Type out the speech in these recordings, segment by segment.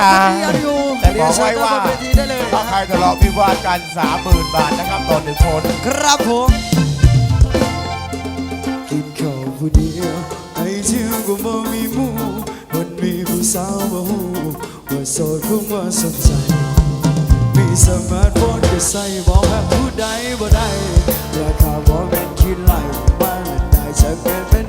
ตาเรียนอยู่แต่บอกไว้ว่าเรียนเชิญด้นบนเวทีได้เลยถ้าใครทะเลาะวิวาทกัน30,000บาทนะครับต่อหนึ่งคนครับผมกินข้าวผู้เดียวไอ้เที่ยวก็บ่มีหมู่มันมีผู้สาวมาหูว่าโสดคงว่าสนใจมีสมาร์ทโฟนก็ใส่บอกแบบผู้ใดบ่ได้ราคาบ่แม่นคิดไหลบ้านได้จะเป็นเป็น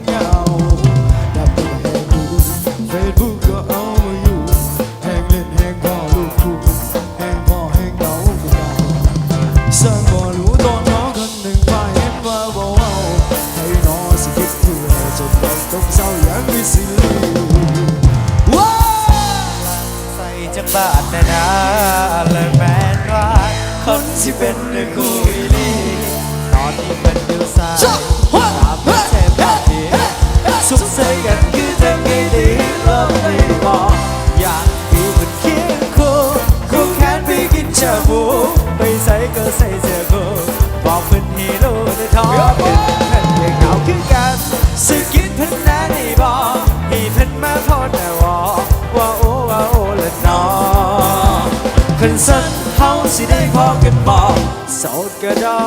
คนสันเฮาสิได้พอกันบอกโสดก็ได้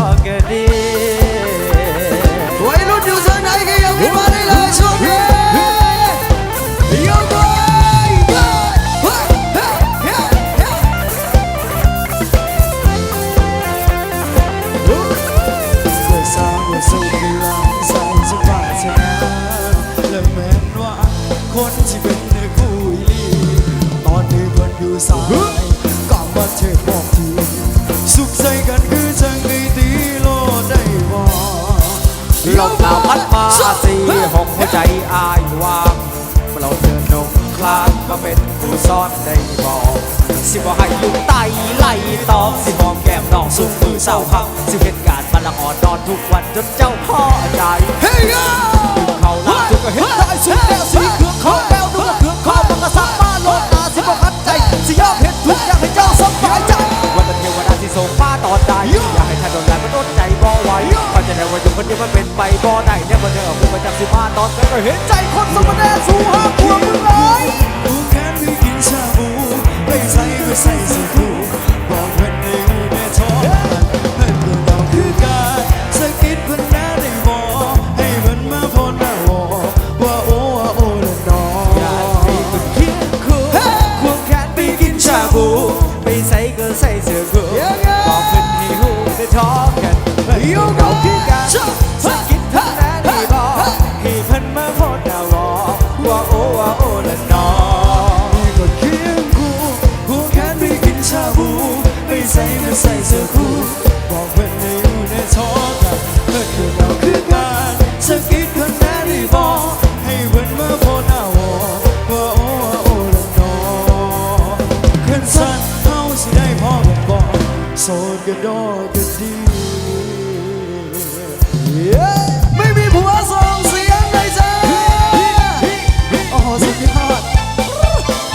ลมหนาวพัดมาสี่หกหัวใจอายว่างเราเดินนงคลานมาเป็นผู้ซ่อนได้บอกสิบอกให้อยู่ไตไล่ตอมสิหอมแก้มน้องสุกมือเศร้าคำสิเหตุการณ์มันละอ่อนนอนทุกวันจนเจ้าพ่อใจเฮ้ยอะเขาลักทุกก็เห็นได้สุดแก้วสีเครื่องเขาแก้วดูว่าเครื่องเขามันก็สักมาโลดตาสิบอกคัดใจสิยอมเห็น แต่ว่าอยู่คนเดียวมันเป็นไปบ่ได้เนี่ยมันเดิมกูมาจากสิมาตอนก็เห็นใจคนสมแดงสู่ห้าพวงมึงเลยกูแค้นที่กินชาบูไม่ใส่ก็ใส่สบู่บอกเพื่อนในอู่แม่ท้อง อนเราคือกันสะกิดเพื่อนแน่ได้บอกให้เพื่อนมาโพดดาวอว่าโอ้ว่าโอ้ละน้อมีคนเคียงคู่กูแค้นที่กินชาบูไม่ใส่ก็ใส่เสื้อคู่บอกเพื่อนในอูในท้องกันเพื่อนกูเดาคือการสะกิดเพื่อนแน่ได้บอกให้เพื่อนมาพ้นหน้าวอว่าโอ้ว่าโอ้ละน้อขึ้นสั้นเฮาสิได้พ่อกันบอกโสดก็ดอกก็ดี ไม่มีผัวส่งเสียงเลยจ้าโอ้โหสุดยอด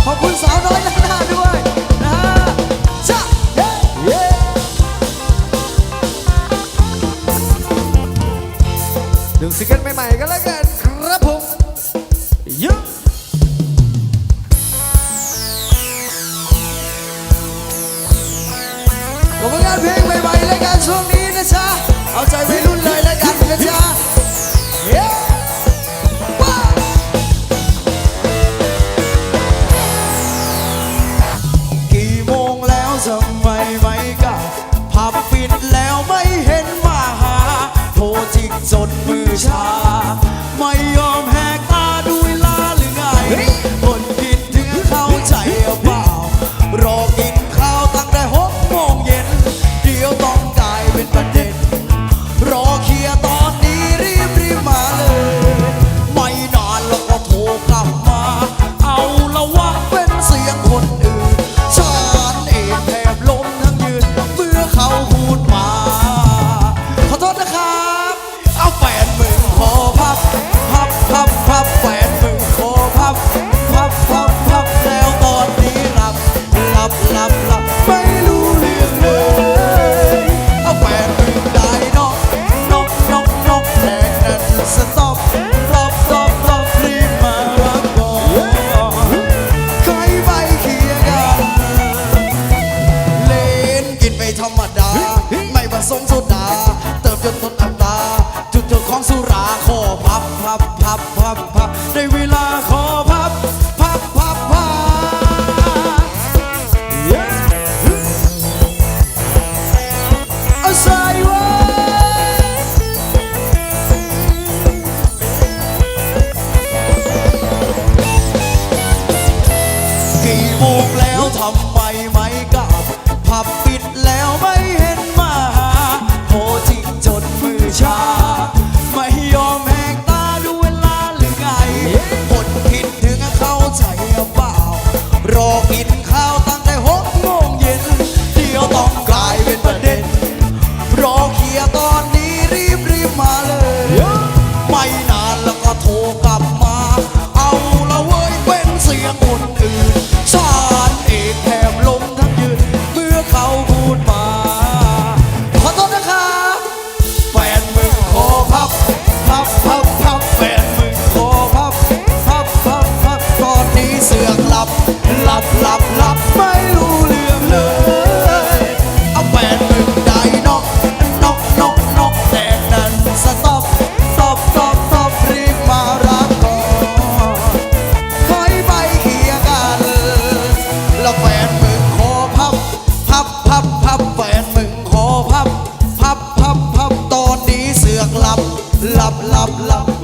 ขอบคุณสาวน้อยด้านหน้าด้วยนะฮะจ้าเดึงซิงเกิลใหม่ๆกันแล้วกันครับผมยอะขอบคุณงานเพลงใหม่ๆรายการช่วงนี้นะจ๊ะ เอาใจวัยรุ่นเลยแล้วกันนะจ๊ะ Love, love, love.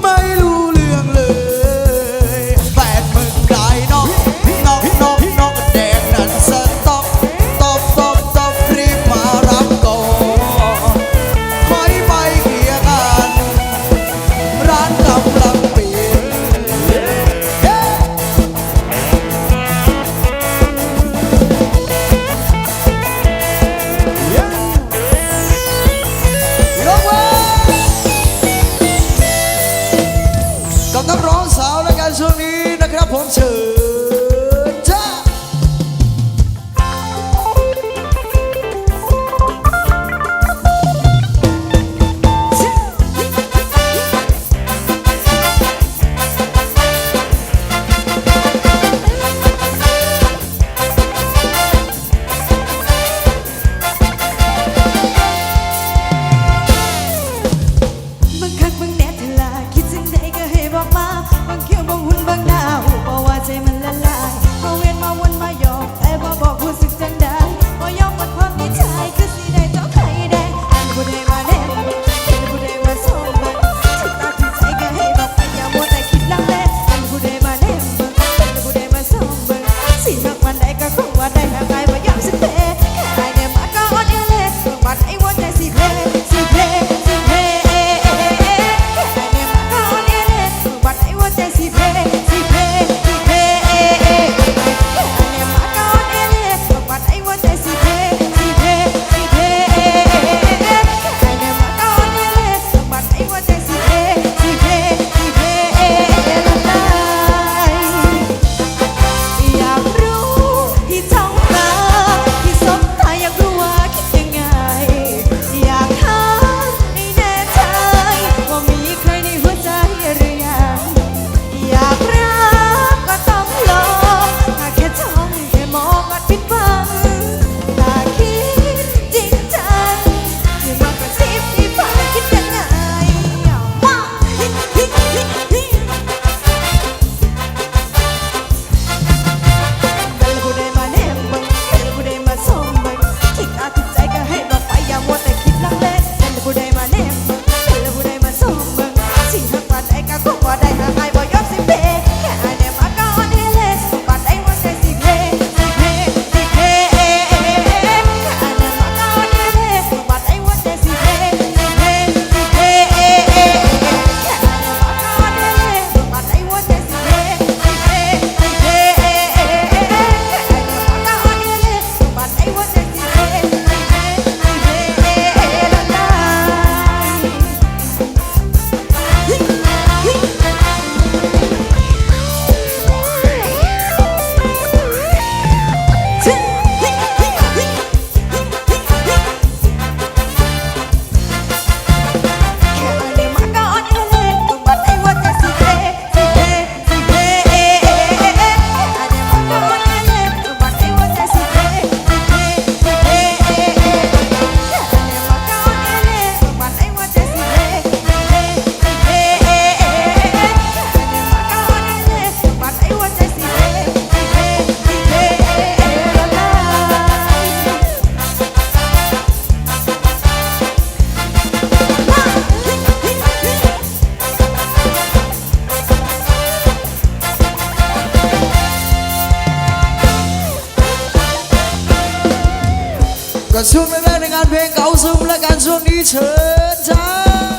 ก็ช่วงแรกๆในงานเพลงเก่าซึมและการช่วงนี้เชิญจ้าจ้า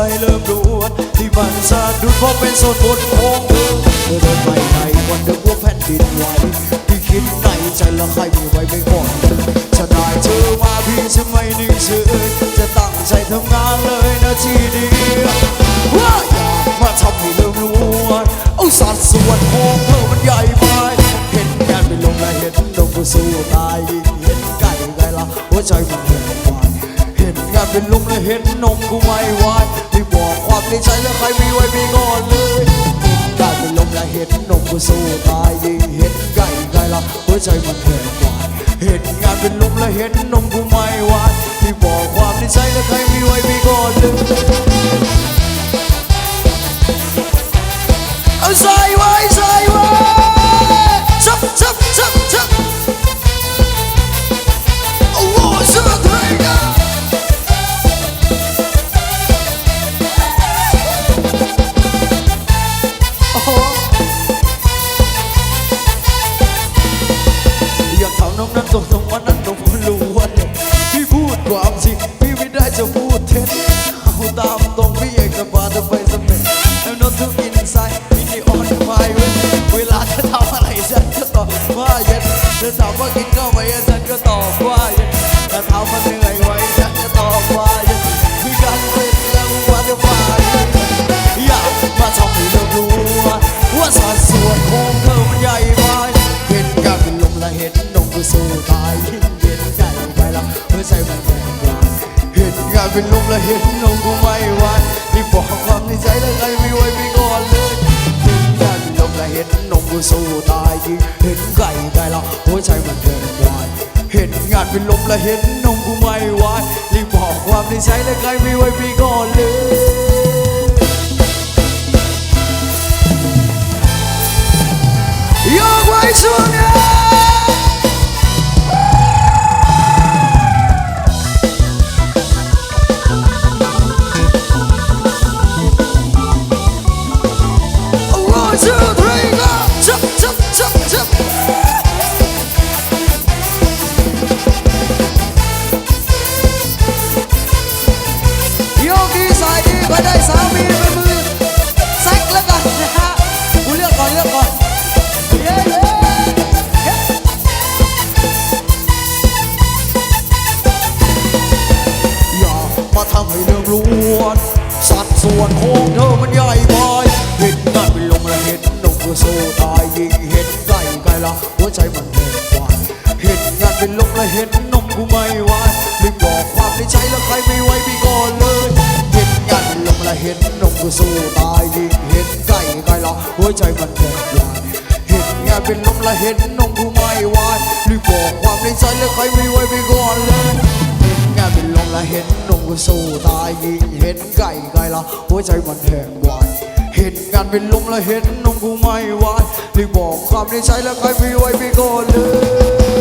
ใจเริ่มรวนที่มันสะดุดเพราะเป็นส่วนบนของเธอเธอเดินไปไหนวันนึกว่าแผ่นดินไหวพี่คิดในใจล้วใครมีไว้ไม่ก่อนจะได้เธอมาพี่จะไม่นิ่งเฉยจะตั้งใจทำงานเลยนะทีเดียวว่าอย่ามาทำให้เริ่มรวนเอาสัดส่วนของเธอมันใหญ่ไปเห็นงานไปลงและเห็นนมก็สู้ตายเห็นไก่ไก่ละหัวใจมันเห็นวายเห็นงานเป็นลมและเห็นนมกูไม่ไหว ในใจแล้วใครมีไว้มีก่อนเลยเห็นงานเป็นลมและเห็นนมก็สู้ตายยิ่งเห็นไก่ไก่ละหัวใจมันแข็งกว่าเห็นงานเป็นลมและเห็นนมกูไม่ไหวที่บอกความในใจแล้วใคร tip. เป็นลมและเห็นนมกูไม่ไหวที่บอกความในใจแล้วใครไม่ไหวไม่ก่อนเลยเห็นงานเป็นลมและเห็นนมกูสู้ตายยิ่งเห็นไก่ไก่ละหัวใจมันเดินวายเห็นงานเป็นลมและเห็นนมกูไม่ไหวรีบบอกความในใจแล้วใครไม่ไหวไม่ก่อนเลยยกไว้ช่วงนี้ ลมและเห็นนงคูไม่ไหวรีบบอกความในใจแล้วใครไม่ไหวไปก่อนเลยเห็นงานเป็นลมและเห็นนมกูสู้ตายยิงเห็นไก่ไก่ละหัวใจมันแหงวายเห็นงานเป็นลมและเห็นนมกูไม่ไหวรีบบอกความในใจแล้วใครไม่ไหวไปก่อนเลย